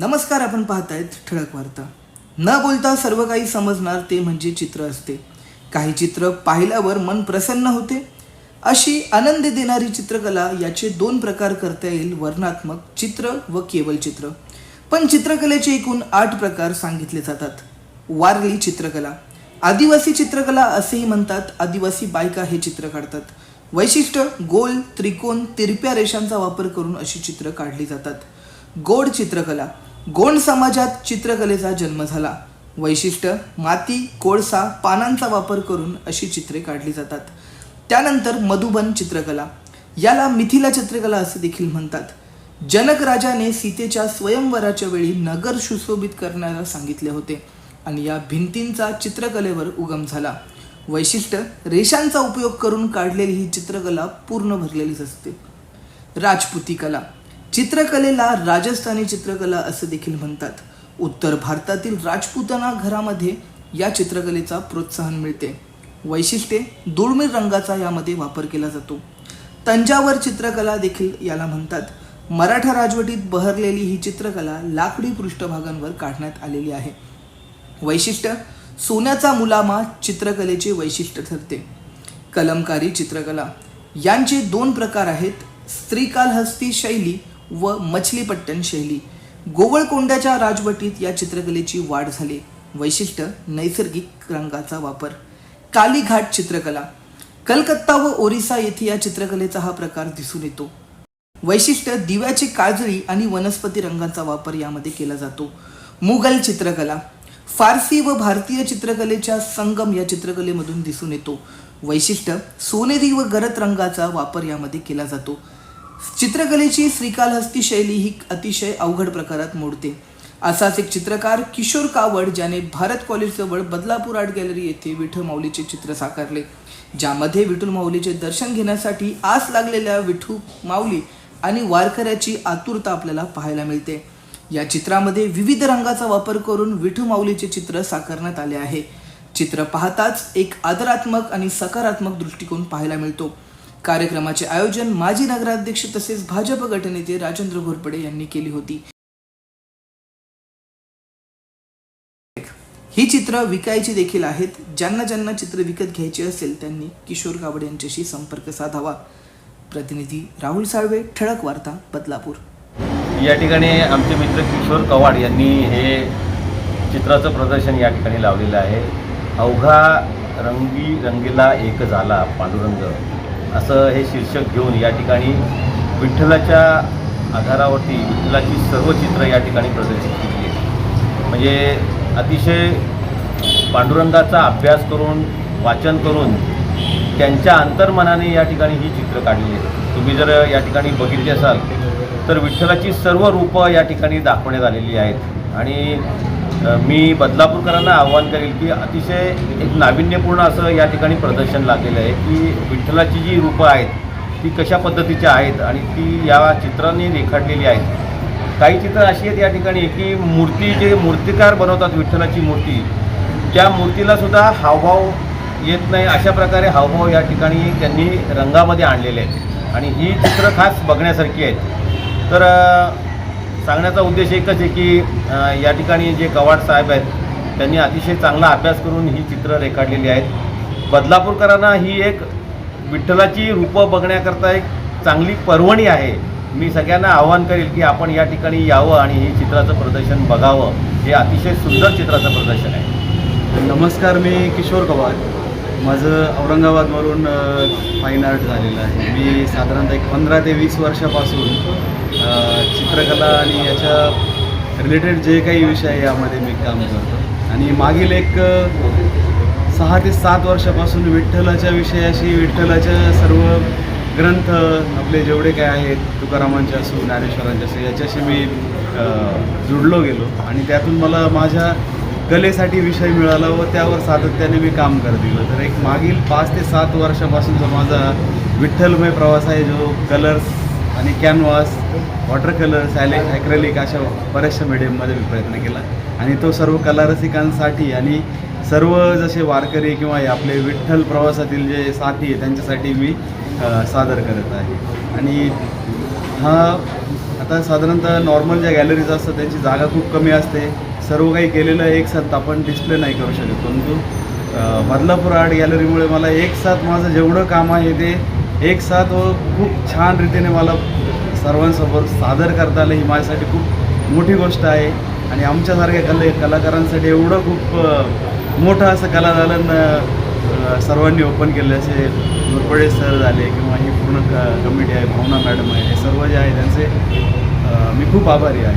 नमस्कार आपण पाहतायत ठळक वार्ता. न बोलता सर्व काही समजणार ते म्हणजे चित्र असते. काही चित्र पाहिल्यावर मन प्रसन्न होते. अशी आनंद देणारी चित्रकला याचे दोन प्रकार करता येईल वर्णात्मक चित्र व केवल चित्र. पण चित्रकलेचे एकूण आठ प्रकार सांगितले जातात. वारली चित्रकला. आदिवासी चित्रकला असेही म्हणतात आदिवासी बायका हे चित्र काढतात. वैशिष्ट्य गोल त्रिकोण तिरप्या रेषांचा वापर करून अशी चित्र काढली जातात. गोड चित्रकला. गोंड समाजात चित्रकलेचा जन्म झाला. वैशिष्ट्य माती कोळसा पानांचा वापर करून अशी चित्रे काढली जातात. त्यानंतर मधुबन चित्रकला. याला मिथिला चित्रकला असे देखील म्हणतात. जनक राजाने सीतेच्या स्वयंवराच्या वेळी नगर सुशोभित करण्याला सांगितले होते आणि या भिंतींचा चित्रकलेवर उगम झाला. वैशिष्ट्य रेषांचा उपयोग करून काढलेली ही चित्रकला पूर्ण भरलेलीच असते. राजपुती कला. चित्रकलेला राजस्थानी चित्रकला असं देखील म्हणतात. उत्तर भारतातील राजपुताना घरामध्ये या चित्रकलेचा प्रोत्साहन मिळते. वैशिष्ट्ये दुर्मिळ रंगाचा यामध्ये वापर केला जातो. तंजावर चित्रकला देखील याला म्हणतात. मराठा राजवटीत बहरलेली ही चित्रकला लाकडी पृष्ठभागांवर काढण्यात आलेली आहे. वैशिष्ट्य सोन्याचा मुलामा चित्रकलेचे वैशिष्ट्य ठरते. कलमकारी चित्रकला. यांचे दोन प्रकार आहेत. स्त्रीकालहस्ती शैली व मछलीपट्टण शैली. गोवळकोंड्याच्या राजवटीत या चित्रकलेची वाढ झाली. वैशिष्ट्य नैसर्गिक रंगाचा वापर. कालीघाट चित्रकला. कलकत्ता व ओरिसा येथे या चित्रकलेचा हा प्रकार दिसून येतो. वैशिष्ट्य दिव्याची काजळी आणि वनस्पती रंगांचा वापर यामध्ये केला जातो. मुघल चित्रकला. फारसी व भारतीय चित्रकलेच्या संगम या चित्रकलेमधून दिसून येतो. वैशिष्ट्य सोनेरी व गरत रंगाचा वापर यामध्ये केला जातो. चित्रकलेची श्रीकालहस्ती शैली ही अतिशय अवघड प्रकारात मोडते. असाच एक चित्रकार किशोर कावड ज्याने भारत कॉलेजजवळ बदलापूर आर्ट गॅलरी येथे विठ्ठल माऊलीचे चित्र साकारले. ज्यामध्ये विठ्ठल माऊलीचे दर्शन घेण्यासाठी आस लागलेल्या विठू माऊली आणि वारकऱ्याची आतुरता आपल्याला पाहायला मिळते. या चित्रामध्ये विविध रंगाचा वापर करून विठू माऊलीचे चित्र साकारण्यात आले आहे. चित्र पाहताच एक आदरात्मक आणि सकारात्मक दृष्टिकोन पाहायला मिळतो. कार्यक्रमाचे आयोजन माजी नगराध्यक्ष तसेच भाजप गटनेते राजेंद्र घोरपडे यांनी केली होती. ही चित्र विकायची देखील आहेत. ज्यांना ज्यांना चित्र विकत घ्यायची असेल त्यांनी किशोर गावडे यांच्याशी संपर्क साधावा. प्रतिनिधी राहुल साळवे ठळक वार्ता बदलापूर. या ठिकाणी आमचे मित्र किशोर कवाड यांनी हे चित्राचं प्रदर्शन या ठिकाणी लावलेलं आहे. अवघा रंगी रंगीला एक झाला पांडुरंग. असं हे शीर्षक घेऊन या ठिकाणी विठ्ठलाच्या आधारावरती विठ्ठलाची सर्व चित्र या ठिकाणी प्रदर्शित केली आहेत. म्हणजे अतिशय पांडुरंगाचा अभ्यास करून वाचन करून त्यांच्या अंतर्मनाने या ठिकाणी ही चित्र काढली आहेत. तुम्ही जर या ठिकाणी बघितली असाल तर विठ्ठलाची सर्व रूपं या ठिकाणी दाखवण्यात आलेली आहेत. आणि मी बदलापूरकरांना आव्हान करेल की अतिशय एक नाविन्यपूर्ण असं या ठिकाणी प्रदर्शन लागलेलं आहे की विठ्ठलाची जी रूपं आहेत ती कशा पद्धतीची आहेत आणि ती या चित्रांनी रेखाटलेली आहेत. काही चित्र अशी आहेत या ठिकाणी की मूर्ती जे मूर्तिकार बनवतात विठ्ठलाची मूर्ती त्या मूर्तीला सुद्धा हावभाव येत नाही. अशा प्रकारे हावभाव या ठिकाणी त्यांनी रंगामध्ये आणलेले आहेत. आणि ही चित्र खास बघण्यासारखी आहेत. तर सांगण्याचा उद्देश एकच आहे की या ठिकाणी जे कवाड साहेब आहेत त्यांनी अतिशय चांगला अभ्यास करून ही चित्र रेखाटलेली आहेत. बदलापूरकरांना ही एक विठ्ठलाची रूपं बघण्याकरता एक चांगली पर्वणी आहे. मी सगळ्यांना आवाहन करेल की आपण या ठिकाणी यावं आणि हे चित्राचं प्रदर्शन बघावं. हे अतिशय सुंदर चित्राचं प्रदर्शन आहे. नमस्कार मी किशोर कवाड. माझं औरंगाबादवरून फाईन आर्ट झालेलं आहे. मी साधारणतः एक पंधरा ते वीस वर्षापासून चित्रकला आणि याच्या रिलेटेड जे काही विषय आहे यामध्ये मी काम करतो. आणि मागील एक सहा ते सात वर्षापासून विठ्ठलाच्या विषयाशी विठ्ठलाच्या सर्व ग्रंथ आपले जेवढे काय आहेत तुकारामांचे असो ज्ञानेश्वरांचे असो याच्याशी मी जुडलो गेलो. आणि त्यातून मला माझ्या कलेसाठी विषय मिळाला व त्यावर सातत्याने मी काम करत गेलो. तर एक मागील पाच ते सात वर्षापासून जो माझा विठ्ठलमय प्रवास आहे जो कलर्स आणि कॅनव्हास वॉटर कलर ॲलेक ॲक्रेलिक अशा बऱ्याचशा मीडियममध्ये मी प्रयत्न केला. आणि तो सर्व कलारसिकांसाठी आणि सर्व जसे वारकरी किंवा हे आपले विठ्ठल प्रवासातील जे साथी आहे त्यांच्यासाठी मी सादर करत आहे. आणि हा आता साधारणतः नॉर्मल ज्या गॅलरीज असतात त्यांची जागा खूप कमी असते. सर्व काही केलेलं एक साथ आपण डिस्प्ले नाही करू शकत. परंतु बदलापूर आर्ट गॅलरीमुळे मला एक साथ माझं जेवढं काम आहे ते एक साथ व खूप छान रीतीने मला सर्वांसमोर सादर करता आलं. ही माझ्यासाठी खूप मोठी गोष्ट आहे. आणि आमच्यासारख्या कला कलाकारांसाठी एवढं खूप मोठं असं कलादालन सर्वांनी ओपन केलं. असे मुरपडे सर झाले किंवा ही पूर्ण क कमिटी आहे भावना मॅडम आहे हे सर्व जे आहे त्यांचे मी खूप आभारी आहे.